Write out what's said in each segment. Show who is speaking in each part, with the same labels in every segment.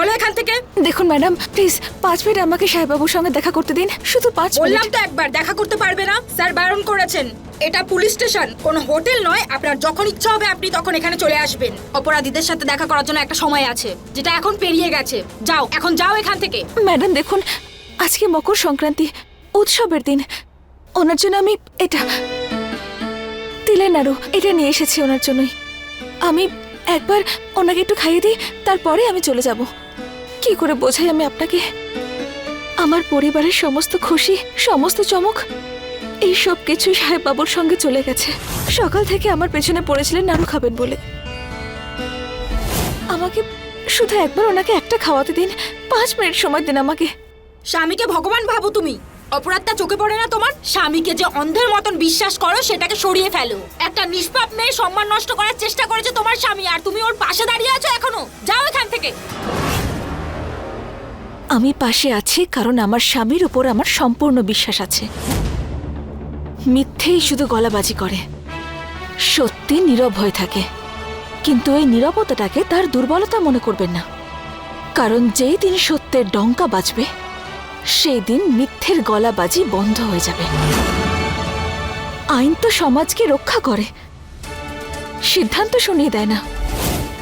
Speaker 1: চলো এখান থেকে।
Speaker 2: দেখুন ম্যাডাম প্লিজ পাঁচ মিনিট আমাকে সাহেববাবুর সঙ্গে দেখা করতে দিন। শুধু পাঁচ
Speaker 1: বললাম তো একবার দেখা করতে পারবে না? স্যার বারণ করেছেন। এটা পুলিশ স্টেশন কোনো হোটেল নয়। আপনার যখন ইচ্ছা হবে আপনি তখন এখানে চলে আসবেন। অপরাধীদের সাথে দেখা করার জন্য একটা সময় আছে যেটা এখন পেরিয়ে গেছে। যাও এখন যাও এখান থেকে।
Speaker 2: ম্যাডাম দেখুন আজকে মকর সংক্রান্তি উৎসবের দিন। ওনার জন্য আমি এটা তিলের নাড়ু এটা নিয়ে এসেছি ওনার জন্যই। আমি একবার ওনাকে একটু খাইয়ে দিই তারপরে আমি চলে যাব। কি করে বোঝাই আমি আপনাকে? আমার পরিবারের সমস্ত খুশি, সমস্ত চমক, এই সব কিছুই সাহেব বাবুর সঙ্গে চলে গেছে। সকাল থেকে আমার পেছনে পড়েছিলেন নাড়ু খাবেন বলে। আমাকে শুধু একবার ওনাকে একটা খাওয়াতে দিন, পাঁচ মিনিট সময় দিন আমাকে।
Speaker 1: স্বামীকে ভগবান ভাবো তুমি। অপরাধটা চোখে পড়ে না তোমার? স্বামীকে যে অন্ধের মতন বিশ্বাস করো, সেটাকে সরিয়ে ফেলো। একটা নিষ্পাপ মেয়ে সম্মান নষ্ট করার চেষ্টা করেছে তোমার স্বামী, আর তুমি ওর পাশে দাঁড়িয়ে আছো এখনও। যাও এখান থেকে।
Speaker 2: আমি পাশে আছি কারণ আমার স্বামীর উপর আমার সম্পূর্ণ বিশ্বাস আছে। মিথ্যেই শুধু গলাবাজি করে। সত্যি নীরব হয়ে থাকে। কিন্তু এই নীরবতাটাকে তার দুর্বলতা মনে করবেন না। কারণ যেই দিন সত্যের ডঙ্কা বাজবে, সেই দিন মিথ্যের গলাবাজি বন্ধ হয়ে যাবে। আইন তো সমাজকে রক্ষা করে। সিদ্ধান্ত শুনিয়ে দেয় না।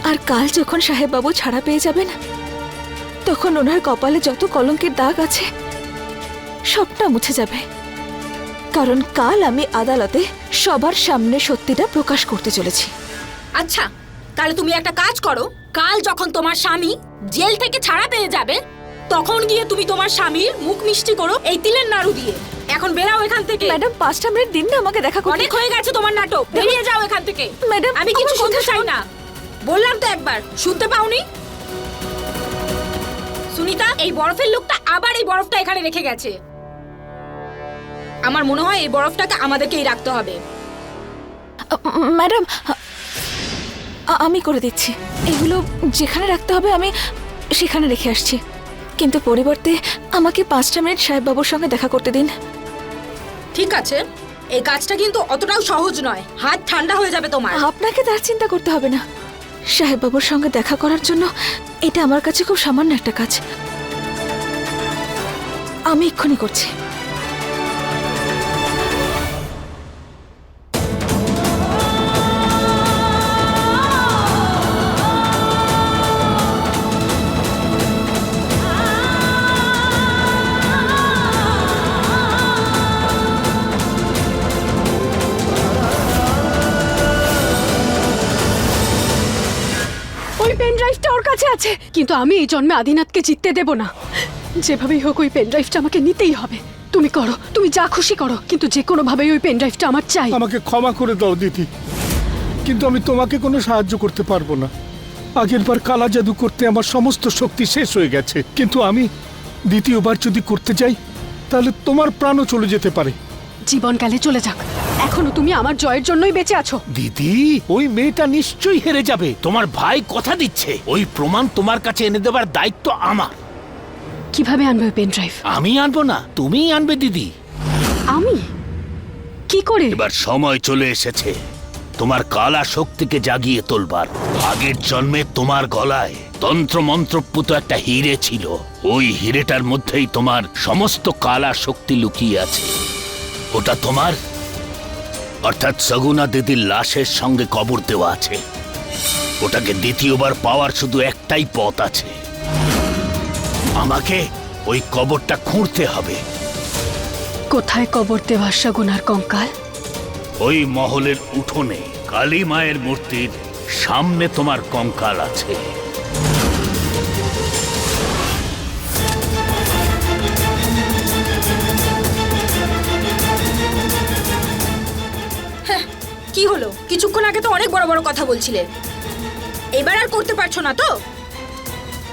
Speaker 2: আর কাল যখন সাহেববাবু ছাড়া পেয়ে যাবেন তখন ওনার কপালে যত কলঙ্কের দাগ আছে সবটা মুছে যাবে। কারণ কাল আমি আদালতে সবার সামনে সত্যিটা প্রকাশ করতে চলেছি।
Speaker 1: আচ্ছা তাহলে তুমি একটা কাজ করো। কাল যখন তোমার স্বামী জেল থেকে ছাড়া পেয়ে যাবে তখন গিয়ে তুমি তোমার স্বামীর মুখ মিষ্টি করো এই তিলের নাড়ু দিয়ে। এখন বেরাও এখান থেকে।
Speaker 2: ম্যাডাম পাঁচটা মিনিট দিন না আমাকে দেখা করতে।
Speaker 1: অনেক হয়ে গেছে তোমার নাটক। বেরিয়ে যাও এখান থেকে।
Speaker 2: ম্যাডাম,
Speaker 1: আমি কিছু শুনতে চাই না। বললাম তো একবার শুনতে পাওনি? সুনিতা এই বরফের লোকটা আবার এই বরফটা এখানে রেখে গেছে। আমার মনে হয় এই বরফটাকে আমাদেরকেই রাখতে হবে।
Speaker 2: ম্যাডাম আমি করে দিচ্ছি। এগুলো যেখানে রাখতে হবে আমি সেখানে রেখে আসছি। কিন্তু পরিবর্তে আমাকে পাঁচটা মিনিট সাহেববাবুর সঙ্গে দেখা করতে দিন।
Speaker 1: ঠিক আছে এই কাজটা কিন্তু অতটাও সহজ নয়। হাত ঠান্ডা হয়ে যাবে তোমার।
Speaker 2: আপনাকে তার চিন্তা করতে হবে না। সাহেববাবুর সঙ্গে দেখা করার জন্য এটা আমার কাছে খুব সামান্য একটা কাজ। আমি এক্ষুনি করছি।
Speaker 3: পেন ড্রাইভটা ওর কাছে আছে। কিন্তু আমি এই জন্মে আদিনাথকে জিততে দেব না। যেভাবেই হোক ওই পেন ড্রাইভটা আমাকে নিতেই হবে। তুমি করো তুমি যা খুশি করো কিন্তু যে কোনো ভাবেই ওই পেন ড্রাইভটা আমার চাই।
Speaker 4: আমাকে ক্ষমা করে দাও দিদি। কিন্তু আমি তোমাকে কোনো সাহায্য করতে পারব না। আগের বার কালা জাদু করতে আমার সমস্ত শক্তি শেষ হয়ে গেছে। কিন্তু আমি দ্বিতীয়বার যদি করতে যাই তাহলে তোমার প্রাণও চলে যেতে পারে।
Speaker 3: জীবনকালে চলে যাক। এখনও তুমি আমার জয়ের জন্যই বেঁচে আছো।
Speaker 5: দিদি ওই মেয়েটা নিশ্চয়ই হেরে যাবে। তোমার ভাই কথা দিচ্ছে। ওই প্রমাণ তোমার কাছে এনে দেবার দায়িত্ব আমার।
Speaker 3: কীভাবে আনবে পেন ড্রাইভ
Speaker 5: আমি আনব না তুমিই আনবে দিদি।
Speaker 3: আমি? কি করে?
Speaker 5: এবার সময় চলে এসেছে। তোমার কালা শক্তিকে জাগিয়ে তোলবার। আগের জন্মে তোমার গলায় তন্ত্র মন্ত্রপুত একটা হিরে ছিল। ওই হিরেটার মধ্যেই তোমার সমস্ত কালা শক্তি লুকিয়ে আছে। ওটা তোমার অর্থাৎ সগুনা দিদির লাশের সঙ্গে কবর দেওয়া আছে। ওটাকে দ্বিতীয়বার পাওয়ার শুধু একটাই পথ আছে। আমাকে ওই কবরটা খুঁড়তে হবে।
Speaker 3: কোথায় কবর দেওয়া সগুনার কঙ্কাল?
Speaker 5: ওই মহলের উঠোনে কালী মায়ের মূর্তির সামনে তোমার কঙ্কাল আছে।
Speaker 1: কি হলো? কিছুক্ষণ আগে তো অনেক বড় বড় কথা বলছিলে। এবার আর করতে পারছ না তো?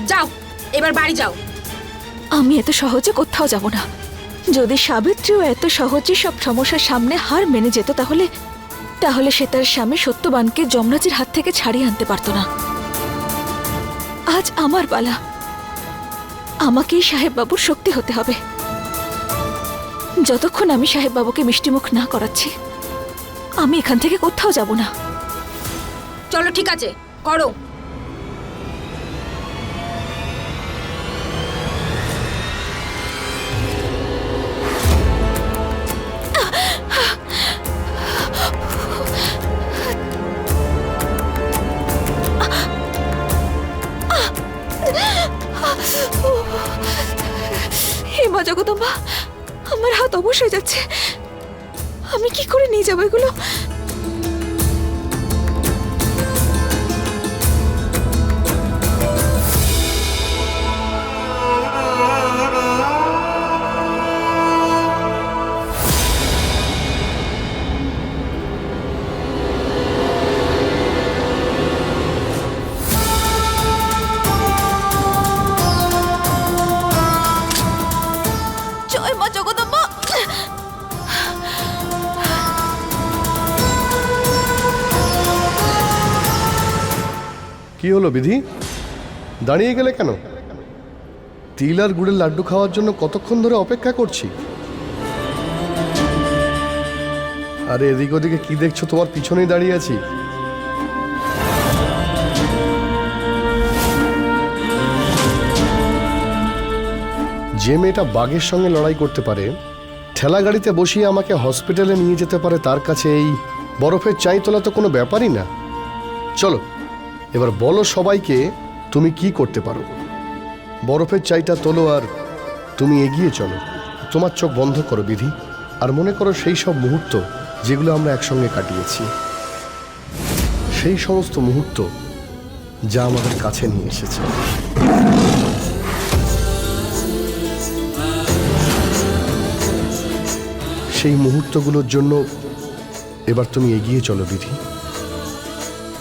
Speaker 1: যাও, এবার বাড়ি যাও।
Speaker 2: আমি এত সহজে কোথাও যাব না। যদি সাবিত্রীও এত সহজে সব সমস্যার সামনে হার মেনে যেত তাহলে তাহলে সে তার স্বামী সত্যবানকে যমরাজের হাত থেকে ছাড়িয়ে আনতে পারত না। আজ আমার পালা। আমাকেই সাহেববাবুর শক্তি হতে হবে। যতক্ষণ আমি সাহেববাবুকে মিষ্টিমুখ না করাচ্ছি আমি এখান থেকে কোথাও যাব না।
Speaker 1: চলো ঠিক আছে। করো।
Speaker 2: হেমা জগদম্বা আমার হাত অবশ্যই যাচ্ছে। আমি কি করে নিয়ে যাব এগুলো?
Speaker 6: কি হলো বিধি? দাঁড়িয়ে গেলে কেন? তিল আর গুড়ের লাড্ডু খাওয়ার জন্য কতক্ষণ ধরে অপেক্ষা করছি? আরে এদিক ওদিকে কি দেখছ? তোমার পিছনেই দাঁড়িয়ে আছি। যে মেয়েটা বাঘের সঙ্গে লড়াই করতে পারে, ঠেলা গাড়িতে বসিয়ে আমাকে হসপিটালে নিয়ে যেতে পারে, তার কাছে এই বরফের চাই তোলা তো কোনো ব্যাপারই না। চলো এবার বলো সবাইকে তুমি কি করতে পারো। বরফের চাইটা তোলো আর তুমি এগিয়ে চলো। তোমার চোখ বন্ধ করো বিধি, আর মনে করো সেই সব মুহূর্ত যেগুলো আমরা একসঙ্গে কাটিয়েছি। সেই সমস্ত মুহূর্ত যা আমাদের কাছে নিয়ে এসেছে। সেই মুহূর্তগুলোর জন্য এবার তুমি এগিয়ে চলো বিধি।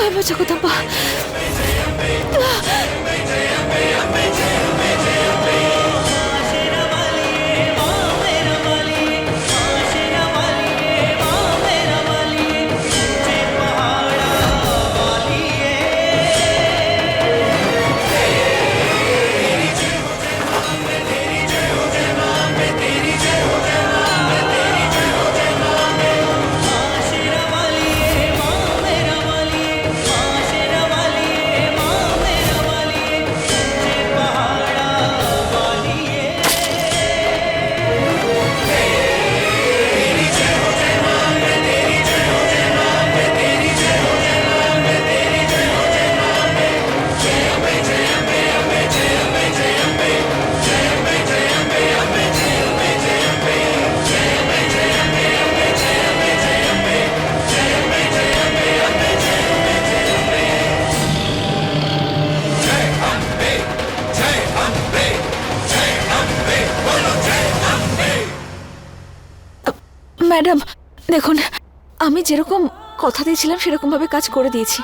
Speaker 2: জয় মা ম্যাডাম দেখুন আমি যেরকম কথা দিয়েছিলাম সেরকমভাবে কাজ করে দিয়েছি।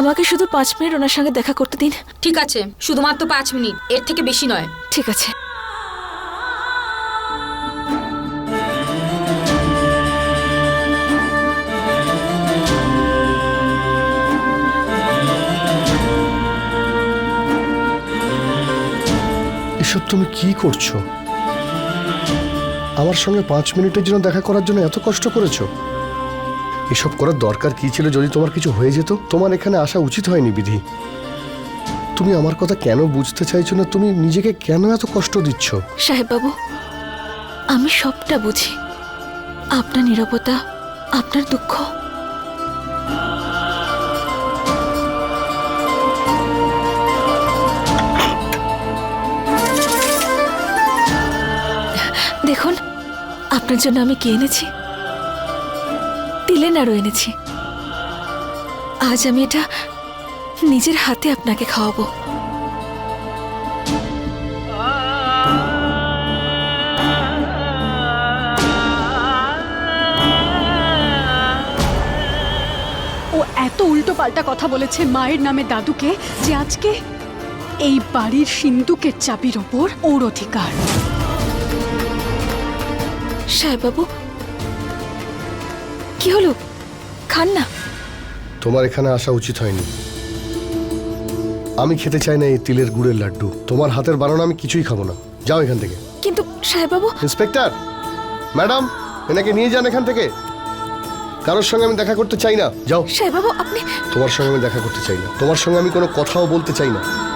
Speaker 2: আমাকে শুধু পাঁচ মিনিট ওনার সঙ্গে দেখা করতে দিন।
Speaker 1: ঠিক আছে শুধুমাত্র পাঁচ মিনিট এর থেকে বেশি নয়।
Speaker 2: ঠিক আছে।
Speaker 6: এসব তুমি কি করছ? আমার সঙ্গে পাঁচ মিনিটের জন্য দেখা করার জন্য এত কষ্ট করেছ? এসব করার দরকার কি ছিল যদি তোমার কিছু হয়ে যেত? তোমার এখানে আসা উচিত হয়নি, বিধি। তুমি আমার কথা কেন বুঝতে চাইছো না? তুমি নিজেকে কেন এত কষ্ট দিচ্ছ?
Speaker 2: সাহেব বাবু আমি সবটা বুঝি। আপনার নিরাপত্তা আপনার দুঃখ। আপনার জন্য আমি কি এনেছি? তিলে নাড়ু এনেছি। আজ আমি এটা নিজের হাতে আপনাকে খাওয়াবো।
Speaker 3: ও এত উল্টো পাল্টা কথা বলেছে মায়ের নামে দাদুকে যে আজকে এই বাড়ির সিন্ধুকের চাবির ওপর ওর অধিকার।
Speaker 2: সাহেববাবু কি হলো? খান না।
Speaker 6: তোমার এখানে আসা উচিত হয়নি। আমি খেতে চাই না এই তিলের গুড়ের লাড্ডু। তোমার হাতের বানানো আমি কিছুই খাব না। যাও এখান থেকে।
Speaker 2: কিন্তু সাহেববাবু
Speaker 6: ইন্সপেক্টর! ম্যাডাম এনাকে নিয়ে যান এখান থেকে। কারোর সঙ্গে আমি দেখা করতে চাই না। যাও।
Speaker 2: সাহেববাবু আপনি
Speaker 6: তোমার সঙ্গে আমি দেখা করতে চাই না। তোমার সঙ্গে আমি কোনো কথাও বলতে চাই না।